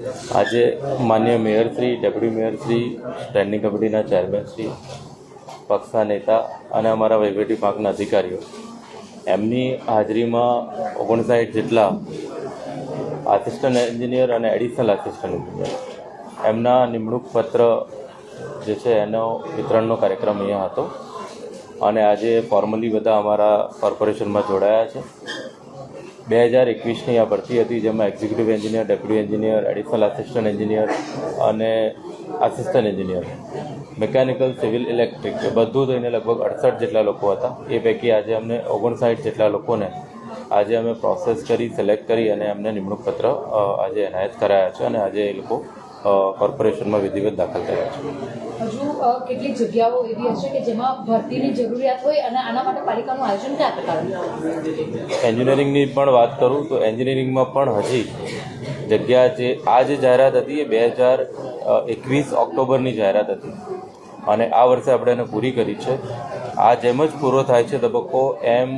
આજે માન્ય મેયરશ્રી deputy મેયરશ્રી standing કમિટીના ચેરમેનશ્રી પક્ષના નેતા અને અમારા વહીવટી વિભાગના અધિકારીઓ. એમની હાજરીમાં ઓગણસાઠ જેટલા આસિસ્ટન્ટ એન્જિનિયર અને એડિશનલ આસિસ્ટન્ટ એન્જિનિયર એમના નિમણૂક પત્ર જે છે, એનો વિતરણનો કાર્યક્રમ અહીંયા હતો. અને આજે ફોર્મલી બધા અમારા કોર્પોરેશનમાં જોડાયા છે. બે હજાર એકવીસની આ ભરતી હતી, જેમાં executive engineer deputy engineer additional assistant engineer અને assistant engineer mechanical civil electric એ બધું થઈને લગભગ અડસઠ જેટલા લોકો હતા. એ પૈકી આજે અમને ઓગણસાઠ જેટલા લોકોને આજે અમે પ્રોસેસ કરી સિલેક્ટ કરી અને એમને નિમણૂક પત્ર આજે એનાયત કરાયા છે અને આજે એ લોકો કોર્પોરેશનમાં વિધિવત દાખલ કર્યા છે. હજુ કેટલીક જગ્યાઓ એવી હશે કે જેમાં ભરતીની જરૂરિયાત હોય અને આના માટે પાલિકાનું આયોજન કયા પ્રકારનું એન્જિનિયરિંગની પણ વાત કરું તો એન્જિનિયરિંગમાં પણ હજી જગ્યા જે આ જે જાહેરાત હતી એ બે હજાર એકવીસ ઓક્ટોબરની જાહેરાત હતી. અને આ વર્ષે આપણે એને પૂરી કરી છે. આ જેમ જ પૂરો થાય છે તબક્કો એમ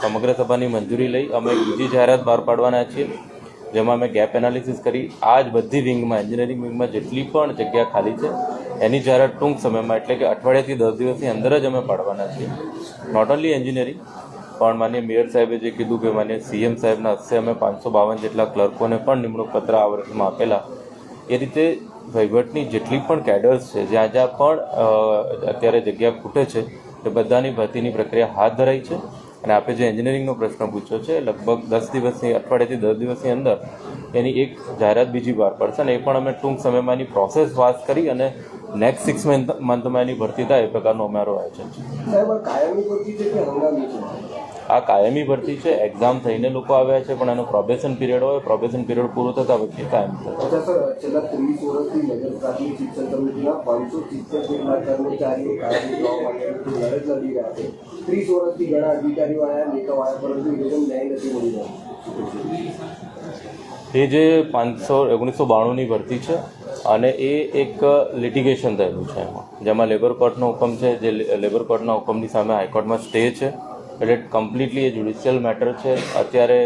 સમગ્ર સભાની મંજૂરી લઈ અમે બીજી જાહેરાત બહાર પાડવાના છીએ. જેમાં અમે ગેપ એનાલિસિસ કરી. આ જ બધી વિંગમાં એન્જિનિયરિંગ વિંગમાં જેટલી પણ જગ્યા ખાલી છે, એની જાહેરાત ટૂંક સમયમાં, એટલે કે અઠવાડિયાથી દસ દિવસની અંદર જ અમે પાડવાના છીએ. નોટ ઓન્લી એન્જિનિયરિંગ પણ માન્ય મેયર સાહેબે જે કીધું કે માન્ય સીએમ સાહેબના હસ્તે અમે પાંચસો બાવન જેટલા ક્લર્કોને પણ નિમણૂક પત્ર આ વર્ષમાં આપેલા. એ રીતે વહીવટની જેટલી પણ કેડર્સ છે, જ્યાં જ્યાં પણ અત્યારે જગ્યા ખૂટે છે, તે બધાની ભરતીની પ્રક્રિયા હાથ ધરાઈ છે. અને આપણે જે એન્જિનિયરિંગનો પ્રશ્ન પૂછ્યો છે, લગભગ દસ દિવસની, અઠવાડિયાથી દસ દિવસની અંદર એની એક જાહેરાત બીજી વાર પડશે અને એ પણ અમે ટૂંક સમયમાં એની પ્રોસેસ પાસ કરી અને નેક્સ્ટ સિક્સ મંથમાં એની ભરતી થાય એ પ્રકારનો અમારો આયોજન છે. આ કાયમી ભરતી છે એક્ઝામ થઈને લોકો આવ્યા છે પણ એનો પ્રોબેશન પીરિયડ હોય પ્રોબેશન પીરિયડ પૂરો થતા પછી કાયમ એ જે પાંચસો ઓગણીસો બાણુંની ભરતી છે અને એ એક લિટિગેશન થયેલું છે એમાં જેમાં લેબર કોર્ટનો હુકમ છે જે લેબર કોર્ટના હુકમની સામે હાઈકોર્ટમાં સ્ટે છે. એટલે કમ્પ્લીટલી એ જ્યુડિશિયલ મેટર છે. અત્યારે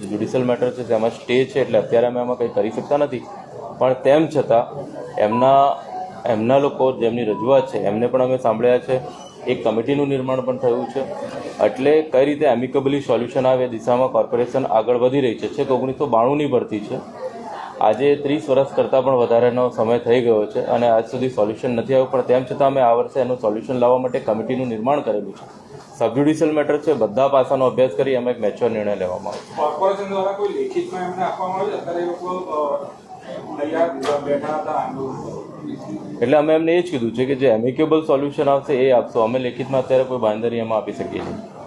જ્યુડિશિયલ મેટર છે તેમાં સ્ટે છે, એટલે અત્યારે અમે એમાં કંઈ કરી શકતા નથી. પણ તેમ છતાં, એમના એમના લોકો જેમની રજૂઆત છે, એમને પણ અમે સાંભળ્યા છે. એક કમિટીનું નિર્માણ પણ થયું છે. એટલે કઈ રીતે એમિકેબલી સોલ્યુશન આવે દિશામાં કોર્પોરેશન આગળ વધી રહી છે. છેક ઓગણીસો બાણુંની ભરતી છે. આજે ત્રીસ વર્ષ કરતાં પણ વધારેનો સમય થઈ ગયો છે અને આજ સુધી સોલ્યુશન નથી આવ્યું પણ તેમ છતાં અમે આ વર્ષે એનું સોલ્યુશન લાવવા માટે કમિટીનું નિર્માણ કરેલું છે. સબજ્યુડિશિયલ મેટર છે બધા પાસાનો અભ્યાસ કરી અમે એક મેચ્યોર નિર્ણય લેવામાં આવશે કોર્પોરેશન દ્વારા કોઈ લેખિતમાં એમને આપવામાં આવે છે અત્યારે એ લોકો અ, તૈયાર બેઠા હતા આંદોલન. એટલે અમે એમને એ જ કીધું છે કે જે એમિકેબલ સોલ્યુશન આવશે એ આપશો. અમે લેખિતમાં અત્યારે કોઈ બાંધરી એમાં આપી શકીએ છીએ